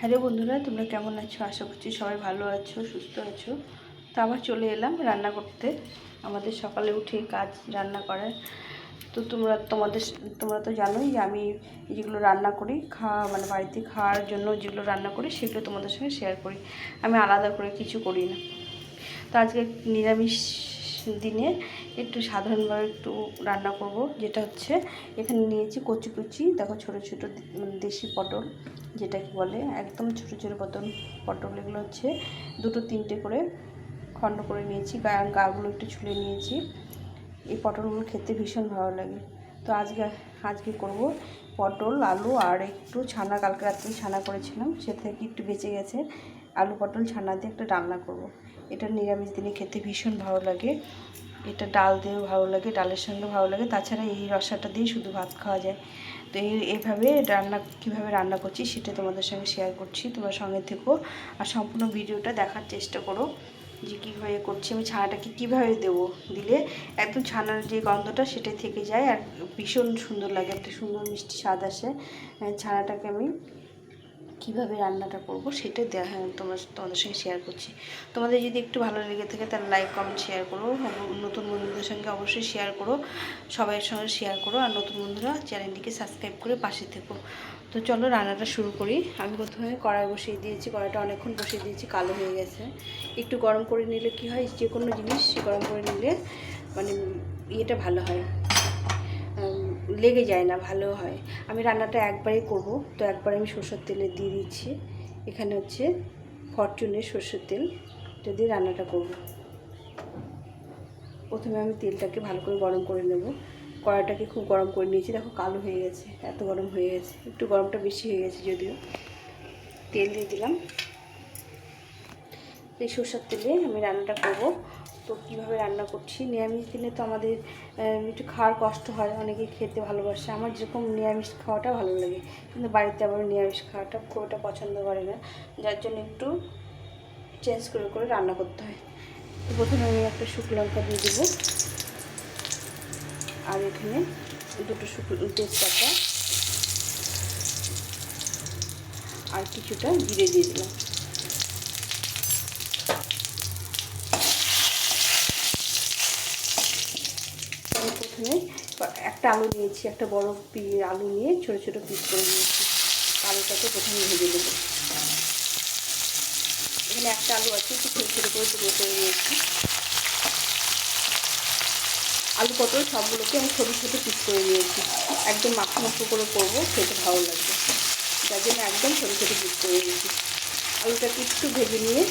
Hello বন্ধুরা, তোমরা কেমন আছো? আশা করছি সবাই ভালো আছো, সুস্থ আছো। তো আবার চলে এলাম রান্না করতে। আমাদের সকালে উঠে কাজ রান্না করার। তো তোমরা, তোমাদের, তোমরা তো জানোই যে আমি যেগুলো রান্না করি খাওয়া মানে বাড়িতে খাওয়ার জন্য যেগুলো রান্না করি, সেগুলো তোমাদের সঙ্গে শেয়ার করি। আমি আলাদা করে কিছু করি না। তো আজকে নিরামিষ দিনে একটু সাধারণভাবে একটু রান্না করব, যেটা হচ্ছে এখানে নিয়েছি কচি কুচি দেখো ছোটো ছোটো দেশি পটল, যেটাকে বলে একদম ছোটো ছোটো পটল পটল, এগুলো হচ্ছে দুটো তিনটে করে খণ্ড করে নিয়েছি, গা, গাগুলো একটু ছুলে নিয়েছি। এই পটলগুলো খেতে ভীষণ ভালো লাগে। তো আজকে আজকে করব পটল, আলু আর একটু ছানা, কালকে রাত্রে ছানা করেছিলাম, সে থেকে একটু বেঁচে গেছে। আলু পটল, ছানা দিয়ে একটা রান্না করব। এটা নিরামিষ দিনে খেতে ভীষণ ভালো লাগে। এটা ডাল দিয়েও ভালো লাগে, ডালের সঙ্গে ভালো লাগে। তাছাড়া এই রসাটা দিয়ে শুধু ভাত খাওয়া যায়। তো এই এভাবে রান্না, কীভাবে রান্না করছি সেটা তোমাদের সঙ্গে শেয়ার করছি। তোমার সঙ্গে থেকো আর সম্পূর্ণ ভিডিওটা দেখার চেষ্টা করো যে কীভাবে করছি। আমি ছানাটাকে কীভাবে দেবো দিলে? একদম ছানার যে গন্ধটা সেটাই থেকে যায় আর ভীষণ সুন্দর লাগে, একটা সুন্দর মিষ্টি স্বাদ আসে। ছানাটাকে আমি কীভাবে রান্নাটা করব সেটা দেখা তোমার তোমাদের সঙ্গে শেয়ার করছি। তোমাদের যদি একটু ভালো লেগে থাকে তাহলে লাইক কমেন্ট শেয়ার করো। নতুন বন্ধুদের সঙ্গে অবশ্যই শেয়ার করো। সবাইয়ের সঙ্গে শেয়ার করো আর নতুন বন্ধুরা চ্যানেলটিকে সাবস্ক্রাইব করে পাশে থেকো। তো চলো রান্নাটা শুরু করি। আমি প্রথমে কড়াই বসিয়ে দিয়েছি, কড়াইটা অনেকক্ষণ বসিয়ে দিয়েছি, কালো হয়ে গেছে। একটু গরম করে নিলে কি হয়? যে কোনো জিনিস গরম করে নিলে মানে ইয়েটা ভালো হয়। লেগে যায় না, ভালো হয়। আমি রান্নাটা একবারই করব। তো একবার আমি সরষের তেলে দিয়ে দিচ্ছি। এখানে হচ্ছে ফরচুনের সরষের তেল। দিয়ে রান্নাটা করব। প্রথমে আমি তেলটাকে ভালো করে গরম করে নেব। কড়াইটাকে খুব গরম করে নিয়েছি। দেখো কালো হয়ে গেছে, এত গরম হয়ে গেছে। একটু গরমটা বেশি হয়ে গেছে যদিও। তেল দিয়ে দিলাম। এই সরষের তেলে আমি রান্নাটা করব। তো কীভাবে রান্না করছি? নিরামিষ দিনে তো আমাদের একটু খাওয়ার কষ্ট হয়, অনেকে খেতে ভালোবাসে। আমার যেরকম নিরামিষ খাওয়াটা ভালো লাগে, কিন্তু বাড়িতে আবার নিরামিষ খাওয়াটা খুব একটা পছন্দ করে না। যার জন্য একটু চেঞ্জ করে করে রান্না করতে হয়। তো প্রথমে আমি একটা শুকনো লঙ্কা দিয়ে দেবো। আর এখানে দুটো শুকনো তেজপাতা। আর কিছুটা জিরে দিয়ে দিলাম প্রথমে একটা আলু নিয়েছি, একটা বড় পি আলু নিয়ে ছোটো ছোটো পিস করে নিয়েছি। আলুটাকে প্রথমে ভেজে দেবো এখানে একটা আলু আছে, একটু ছোটো ছোটো করে টুকরো করে নিয়েছি। আলু পটল সবগুলোকে আমি ছোটো ছোটো পিস করে নিয়েছি। একদম মাখো মাখো করে করব, খেতে ভালো লাগবে। যার জন্য একদম ছোটো ছোটো পিস করে নিয়েছি। আলুটাকে একটু ভেজে নিয়ে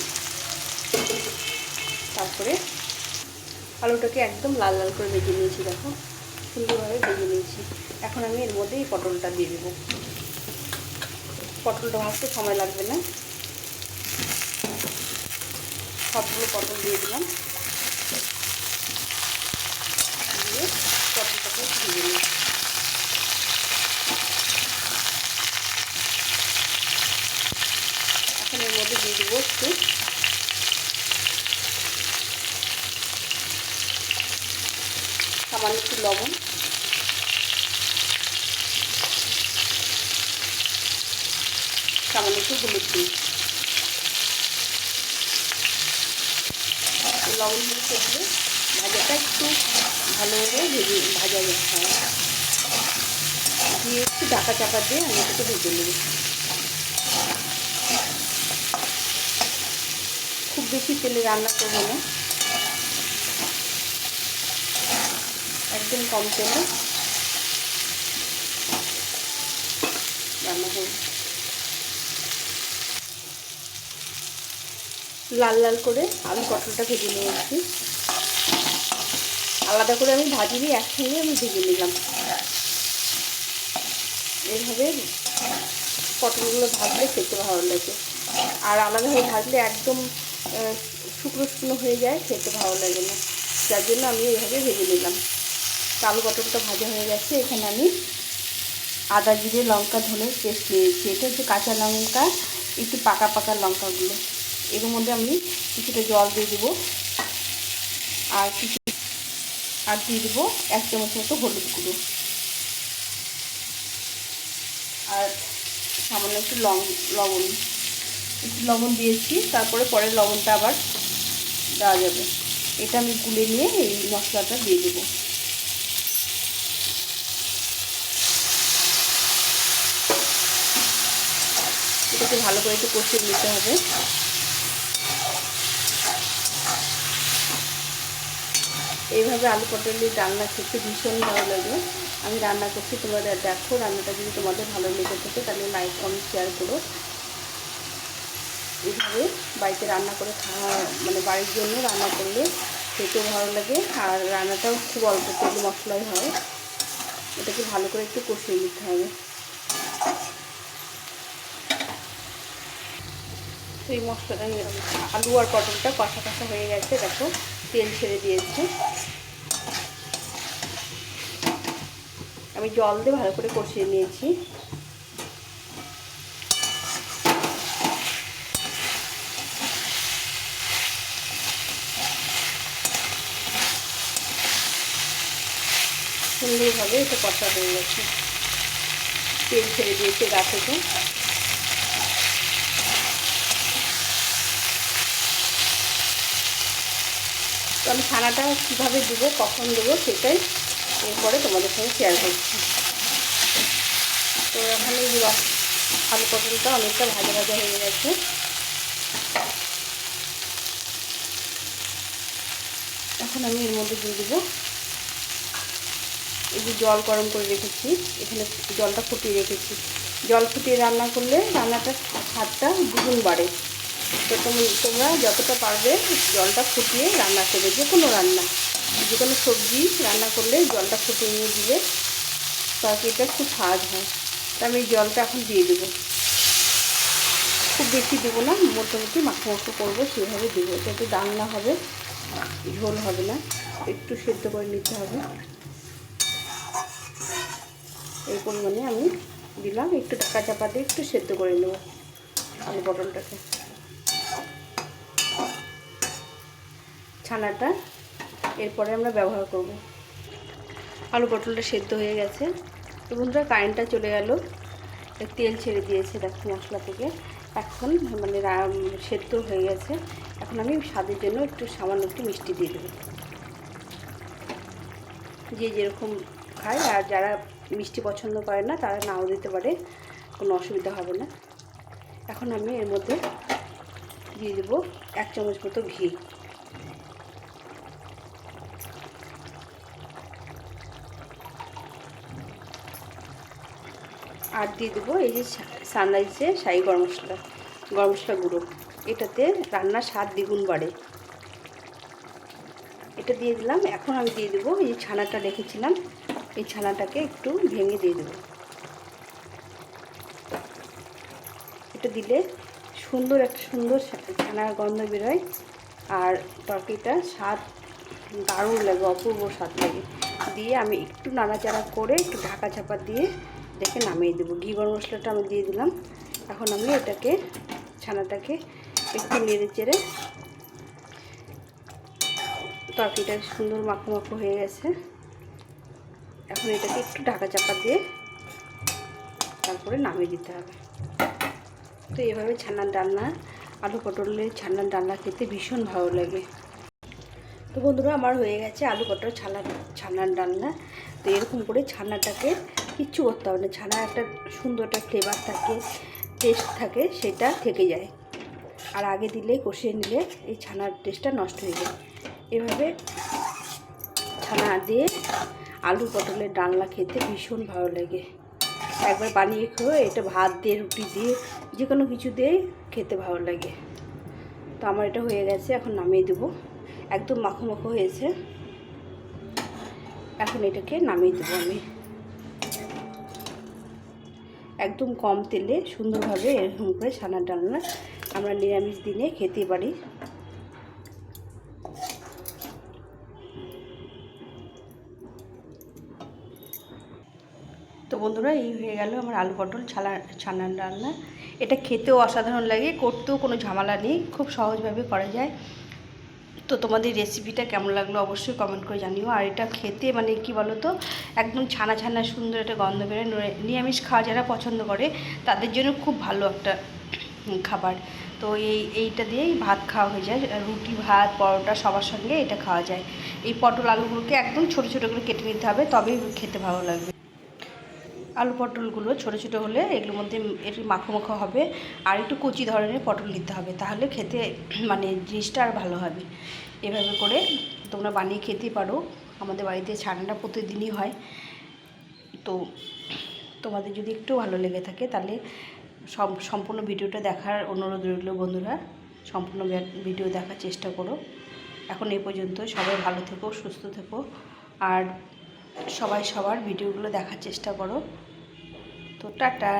তারপরে আলুটাকে একদম লাল লাল করে ভেজে নিয়েছি, দেখো। সুন্দরভাবে ভেজে নিয়েছি। এখন আমি এর মধ্যে এই পটলটা দিয়ে দেবো। পটলটা ভাজতে সময় লাগবে না। সবগুলো পটল দিয়ে দিলাম দিয়ে পটলটাকে ভেজে নিই এখন এর মধ্যে দিয়ে দেবো একটু সামান্য একটু লবণ সামান্য একটু হলুদ দিই। লবণ হলুদ দিলে ভাজাটা একটু ভালোভাবে ভেজে ভাজা হয় দিয়ে একটু ডাকা চাপা দিয়ে আমি এটাকে ভেজে নেব। খুব বেশি তেলে রান্না করব না। একদম কম তেলে রান্না করব। লাল লাল করে আমি পটলটা ভেজে নিয়েছি। আলাদা করে আমি ভাজিনি, একসঙ্গে আমি ভেজে নিলাম। এইভাবে পটলগুলো ভাজলে খেতে ভালো লাগে। আর আলাদাভাবে ভাজলে একদম শুকনো শুকনো হয়ে যায়, খেতে ভালো লাগে না। যার জন্য আমি এইভাবে ভেজে নিলাম। আলু পটলটা ভাজা হয়ে গেছে। এখানে আমি আদা, জিরে, লঙ্কা ধনের পেস্ট নিয়েছি। এটা হচ্ছে কাঁচা লঙ্কা, একটু পাকা পাকা লঙ্কাগুলো। এর মধ্যে আমি কিছুটা জল দিয়ে দেবো। আর কিছু আর দিয়ে দেবো এক চামচ মতো হলুদ গুঁড়ো। আর সামান্য একটু লবণ। একটু লবণ দিয়েছি, তারপরে পরে লবণটা আবার দেওয়া যাবে। এটা আমি গুলে নিয়ে এই মশলাটা দিয়ে দেবো। এটাকে ভালো করে একটু কষিয়ে নিতে হবে। এইভাবে আলু পটলের রান্না খেতে ভীষণ ভালো লাগে। আমি রান্না করছি, তোমরা দেখো রান্নাটা যদি তোমাদের ভালো লেগে থাকে, তাহলে লাইক কমেন্ট শেয়ার করো। এইভাবে বাড়িতে রান্না করে খাওয়া মানে বাড়ির জন্য রান্না করলে খেতেও ভালো লাগে। আর রান্নাটাও খুব অল্প তেল মশলাই হয়। এটাকে ভালো করে একটু কষিয়ে নিতে হবে। তো এই আলু আর পটলটা কষা কষা হয়ে গেছে, দেখো, তেল ছেড়ে দিয়েছে। আমি জল দিয়ে ভালো করে কষিয়ে নিয়েছি। সুন্দরভাবে এটা কষা হয়ে গেছে। তেল ছেড়ে দিয়েছে গা থেকে। তো আমি ছানাটা কীভাবে দেবো, কখন দেবো সেটাই এরপরে তোমাদের সঙ্গে শেয়ার করছি। তো এখানে আলু পটলটা অনেকটা ভাজা ভাজা হয়ে গেছে। এখন আমি এর মধ্যে দিয়ে দেবো। এই জল গরম করে রেখেছি, এখানে জলটা ফুটিয়ে রেখেছি। জল ফুটিয়ে রান্না করলে রান্নাটার স্বাদটা দ্বিগুণ বাড়ে। তো তুমি, তোমরা যতটা পারবে জলটা ফুটিয়ে রান্না করবে যে কোনো রান্না। যে কোনো সবজি রান্না করলে জলটা ফুটিয়ে নিয়ে দিলে তরকারিটা খুব স্বাদ হয়। তা আমি জলটা এখন দিয়ে দেবো। খুব বেশি দেবো না, মোটামুটি মাখো মাখো করব, সেভাবে দেবো। যাতে ডালনা হবে, ঝোল হবে না, একটু সেদ্ধ করে নিতে হবে। এই পরিমাণে আমি দিলাম, একটু ঢাকা চাপা দিয়ে একটু সেদ্ধ করে নেব আলু পটলটাকে ছানাটা এরপরে আমরা ব্যবহার করব। আলু পটলটা সেদ্ধ হয়ে গেছে। তো বন্ধুরা, কারেন্টটা চলে গেল। তেল ছেড়ে দিয়েছে দেখো মশলা থেকে। এখন মানে সেদ্ধ হয়ে গেছে। এখন আমি স্বাদের জন্য একটু সামান্য একটু মিষ্টি দিয়ে দেবো। যে যেরকম খায়, আর যারা মিষ্টি পছন্দ করে না, তারা নাও দিতে পারে। কোনো অসুবিধা হবে না। এখন আমি এর মধ্যে দিয়ে দেবো এক চামচ মতো ঘি। আর দিয়ে দেবো এই যে সানরাইজের শাহি গরম মশলা গরম মশলা গুঁড়ো। এটাতে রান্নার স্বাদ দ্বিগুণ বাড়ে। এটা দিয়ে দিলাম। এখন আমি দিয়ে দেবো এই ছানাটা রেখেছিলাম এই ছানাটাকে একটু ভেঙে দিয়ে দেবো। এটা দিলে সুন্দর একটা সুন্দর ছানার গন্ধ বেরোয় আর তরকারিটা স্বাদ দারুণ লাগে, অপূর্ব স্বাদ লাগে। দিয়ে আমি একটু নাড়াচাড়া করে একটু ঢাকা চাপা দিয়ে দেখে নামিয়ে দেবো। ঘি গরম মশলাটা আমি দিয়ে দিলাম। এখন আমি এটাকে, ছানাটাকে একটু নেড়ে চেড়ে তরকারিটা সুন্দর মাখো মাখো হয়ে গেছে। এখন এটাকে একটু ঢাকা চাপা দিয়ে তারপরে নামিয়ে দিতে হবে। তো এভাবে ছানার ডালনা, আলু পটলের ছানার ডালনা খেতে ভীষণ ভালো লাগে। তো বন্ধুরা, আমার হয়ে গেছে আলু পটল ছানা, ছানার ডালনা। তো এরকম করে ছানাটাকে কিচ্ছু করতে হবে না। ছানা একটা সুন্দর একটা ফ্লেভার থাকে টেস্ট থাকে, সেটা থেকে যায়। আর আগে দিলে কষিয়ে নিলে এই ছানার টেস্টটা নষ্ট হয়ে যায়। এভাবে ছানা দিয়ে আলু পটলের ডালনা খেতে ভীষণ ভালো লাগে। একবার বানিয়ে খেয়ে এটা ভাত দিয়ে, রুটি দিয়ে যে কোনো কিছু দিয়ে খেতে ভালো লাগে। তো আমার এটা হয়ে গেছে, এখন নামিয়ে দেবো। একদম মাখো মাখো হয়েছে। এখন এটাকে নামিয়ে দেবো আমি। একদম কম তেলে সুন্দরভাবে এরকম করে ছানার ডালনা আমরা নিরামিষ দিনে খেতে পারি। তো বন্ধুরা, এই হয়ে গেল আমার আলু পটল ছালা ছানার রান্না। এটা খেতেও অসাধারণ লাগে, করতেও কোনো ঝামেলা নেই, খুব সহজভাবে করা যায়। তো তোমাদের রেসিপিটা কেমন লাগল অবশ্যই কমেন্ট করে জানিও। আর এটা খেতে মানে কি বলো তো একদম ছানা ছানা সুন্দর একটা গন্ধ বেরোয়। নিরামিষ খাওয়া যারা পছন্দ করে, তাদের জন্য খুব ভালো একটা খাবার। তো এই, এইটা দিয়েই ভাত খাওয়া হয়ে যায়। রুটি, ভাত, পরোটা সবার সঙ্গে এটা খাওয়া যায়। এই পটল আলুগুলোকে একদম ছোটো ছোটো করে কেটে নিতে হবে, তবেই খেতে ভালো লাগবে। আলু পটলগুলো ছোটো ছোটো হলে এগুলোর মধ্যে একটু মাখো মাখো হবে আর একটু কচি ধরনের পটল নিতে হবে, তাহলে খেতে মানে জিনিসটা আর ভালো হবে। এভাবে করে তোমরা বানিয়ে খেতেই পারো, আমাদের বাড়িতে ছানাটা প্রতিদিনই হয়। তো তোমাদের যদি একটু ভালো লেগে থাকে তাহলে সব সম্পূর্ণ ভিডিওটা দেখার অনুরোধ রইল বন্ধুরা, সম্পূর্ণ ভিডিও দেখার চেষ্টা করো। এখন এই পর্যন্ত সবাই ভালো থেকো, সুস্থ থেকো। আর সবাই সবার ভিডিওগুলো দেখার চেষ্টা করো। তো টাটা।